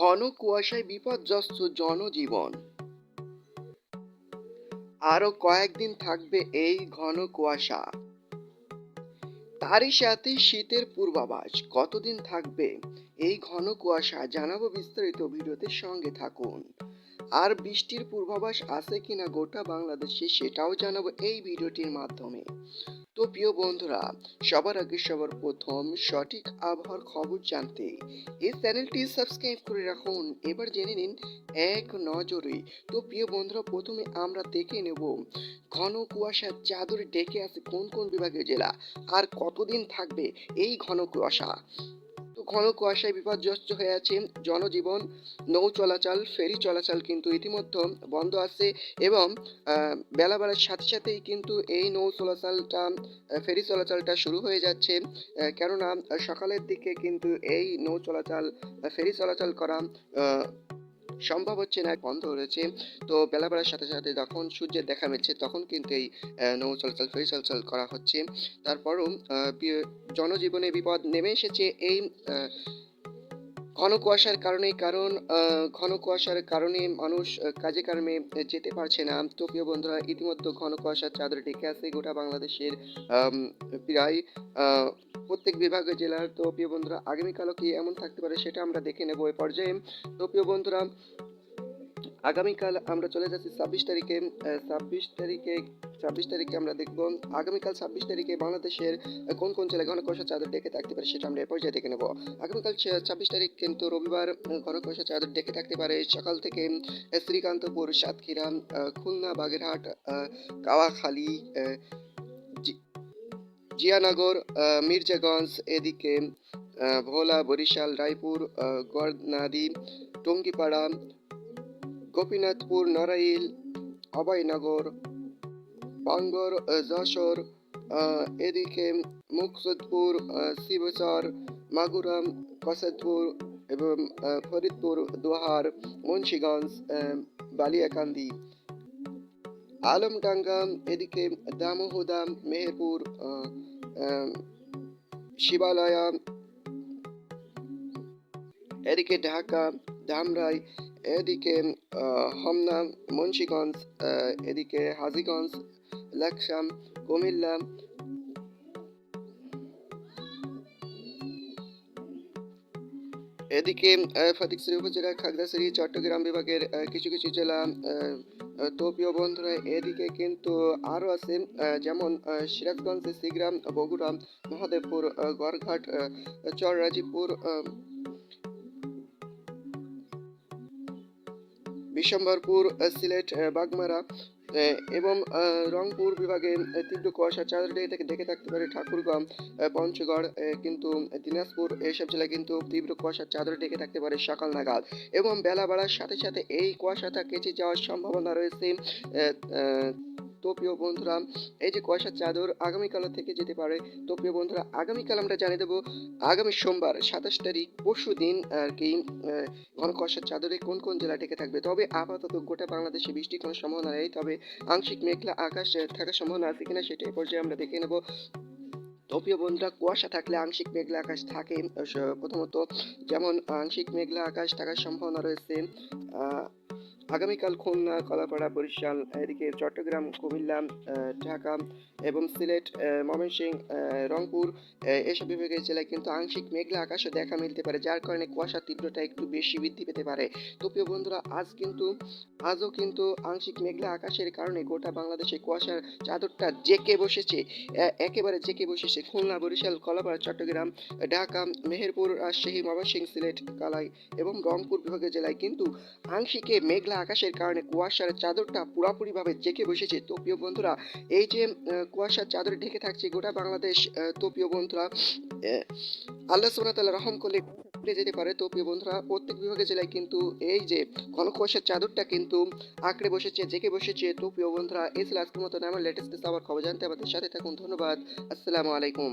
ঘন কুয়াশায় বিপর্যস্ত জনজীবন। আরও কয়েকদিন থাকবে এই ঘন কুয়াশা। তারই সাথে শীতের পূর্বাভাস। কতদিন থাকবে এই ঘন কুয়াশা জানাব বিস্তারিত ভিডিওতে সঙ্গে থাকুন। আর বৃষ্টির পূর্বাভাস আছে কিনা গোটা বাংলাদেশে সেটাও জানাব এই ভিডিওটির মাধ্যমে। তো প্রিয় বন্ধুরা, সবার আগে সবার প্রথম সঠিক আবহাওয়ার খবর জানতে এই চ্যানেলটি সাবস্ক্রাইব করে রাখুন। এবার জেনে নিন, এক নজরে তো প্রিয় বন্ধুরা, প্রথমে আমরা দেখে নেব, ঘন কুয়াশার চাদরে ডেকে আছে কোন কোন বিভাগীয় জেলা? আর কতদিন থাকবে এই ঘন কুয়াশা? ঘন কুয়াশায় বিপর্যস্ত হয়ে আছে জনজীবন, নৌ চলাচল, ফেরি চলাচল কিন্তু ইতিমধ্যে বন্ধ আছে এবং বেলা বেলার সাথে সাথেই কিন্তু এই নৌ চলাচলটা ফেরি চলাচলটা শুরু হয়ে যাচ্ছে। কেননা, সকালের দিকে কিন্তু এই নৌ চলাচল, ফেরি চলাচল করা সম্ভব হচ্ছে না, বন্ধ রয়েছে তো বেলা বেলার সাথে সাথে যখন সূর্যের দেখা মিলছে, তখন কিন্তু এই নৌ চলাচল, ফেরি চলাচল করা হচ্ছে। তারপরও জনজীবনে বিপদ নেমে এসেছে। এই ঘন কুয়াশার কারণে কারণ ঘন কুয়াশার কারণে মানুষ কাজে কর্মে যেতে পারছে না। তো প্রিয় বন্ধুরা, ইতিমধ্যে ঘন কুয়াশার চাদরটি ডেকে আছে গোটা বাংলাদেশের প্রায় প্রত্যেক বিভাগের জেলার। তো প্রিয় বন্ধুরা, আগামীকালও কি এমন থাকতে পারে সেটা আমরা দেখে নেব এই পর্যায়ে। তো প্রিয় বন্ধুরা আগামীকাল আমরা চলে যাচ্ছি ছাব্বিশ তারিখে ছাব্বিশ তারিখে ছাব্বিশ তারিখে আমরা দেখব আগামীকাল ছাব্বিশ তারিখে বাংলাদেশের কোন কোন জেলায় ঘন কুয়াশা চাদর ডেকে থাকতে পারে সেটা আমরা পর্যায়ে দেখে নেব। আগামীকাল ছাব্বিশ তারিখ কিন্তু রবিবার আহ, ঘন কুয়াশা চাদর ডেকে থাকতে পারে। সকাল থেকে শ্রীকান্তপুর সাতক্ষীরা খুলনা বাগেরহাট কাওয়াখালী জিয়ানগর মির্জাগঞ্জ এদিকে ভোলা বরিশাল রায়পুর গড়নাদি টঙ্গিপাড়া গোপীনাথপুর নড়াইল অভয়নগর বাঙ্গর যশোর এদিকে মুকসুদপুর শিবচর মাগুরাম কসদপুর এবং ফরিদপুর, দোহার, মুন্সিগঞ্জ বালিয়াকান্দি। আলমডাঙ্গা, এদিকে দামোহদা, মেহেরপুর শিবালয়া, এদিকে ঢাকা, ধামরাই এদিকে হোমনা, মুন্সিগঞ্জ এদিকে হাজীগঞ্জ, লাকসাম, কুমিল্লা, এদিকে ফটিকছড়ি উপজেলা, খাগড়াছড়ি, চট্টগ্রাম বিভাগের কিছু কিছু জেলা তো বন্ধুরা এদিকে কিন্তু আরও আছে যেমন সিরাজগঞ্জ, সিগ্রাম, বগুড়া, মহাদেবপুর গড়ঘাট চররাজীপুর আহ, সিলেট বাগমারা এবং রংপুর বিভাগে তীব্র কুয়াশা চারদিকে থেকে দেখে থাকতে পারে ঠাকুরগাঁও পঞ্চগড় কিন্তু দিনাজপুর এইসব জেলায় কিন্তু তীব্র কুয়াশা চাদরে ডেকে থাকতে পারে সকাল নাগাদ। এবং বেলা বাড়ার সাথে সাথে এই কুয়াশাটা কেচে যাওয়ার সম্ভাবনা রয়েছে তো প্রিয় বন্ধুরা, এই যে কুয়াশার চাদর আগামীকাল থেকে যেতে পারে। তো প্রিয় বন্ধুরা, আগামীকাল আমরা জানিয়ে দেবো, আগামী সোমবার সাতাশ তারিখ, পরশু দিন আর কি ঘন কুয়াশার চাদরে কোন কোন জেলা ঢেকে থাকবে? তবে আপাতত গোটা বাংলাদেশে বৃষ্টির কোনো সম্ভাবনা নেই, তবে আংশিক মেঘলা আকাশ থাকার সম্ভাবনা আছে কিনা সেটা এই পর্যায়ে আমরা দেখে নেব। তো প্রিয় বন্ধুরা, কুয়াশা থাকলে আংশিক মেঘলা আকাশ থাকে প্রথমত যেমন আংশিক মেঘলা আকাশ থাকার সম্ভাবনা রয়েছে আগামীকাল খুলনা, কলাপাড়া, বরিশাল, এদিকে চট্টগ্রাম, কুমিল্লা ঢাকা এবং সিলেট ময়মনসিংহ রংপুর এসব বিভাগের জেলায় কিন্তু আংশিক মেঘলা আকাশও দেখা মিলতে পারে, যার কারণে কুয়াশার তীব্রতা একটু বেশি বৃদ্ধি পেতে পারে। তো প্রিয় বন্ধুরা, আজ কিন্তু, আজও কিন্তু আংশিক মেঘলা আকাশের কারণে গোটা বাংলাদেশে কুয়াশার চাদরটা জেকে বসেছে একেবারে জেকে বসেছে। খুলনা, বরিশাল, কলাপাড়া, চট্টগ্রাম, ঢাকা, মেহেরপুর, রাজশাহী, ময়মনসিংহ, সিলেট, কালাই এবং রংপুর বিভাগের জেলায় কিন্তু আংশিকে মেঘলা আকাশের কারণে কুয়াশার চাদরটা পুরোপুরিভাবে জেকে বসেছে। তো প্রিয় বন্ধুরা এই যে কুয়াশার চাদরে ঢেকে থাকছে গোটা বাংলাদেশ আহ, তো প্রিয় বন্ধুরা আল্লাহ সোনাতাল্লাহ রহম করলে ঘুরে যেতে পারে। তো প্রিয় বন্ধুরা প্রত্যেক বিভাগের জেলায় কিন্তু এই যে ঘন কুয়াশার চাদরটা কিন্তু আঁকড়ে বসেছে জেকে বসেছে। তো প্রিয় বন্ধুরা এই ছিল আজকের মতন আমার লেটেস্ট আবার খবর জানতে। আমাদের সাথে থাকুন। ধন্যবাদ। আসসালামু আলাইকুম।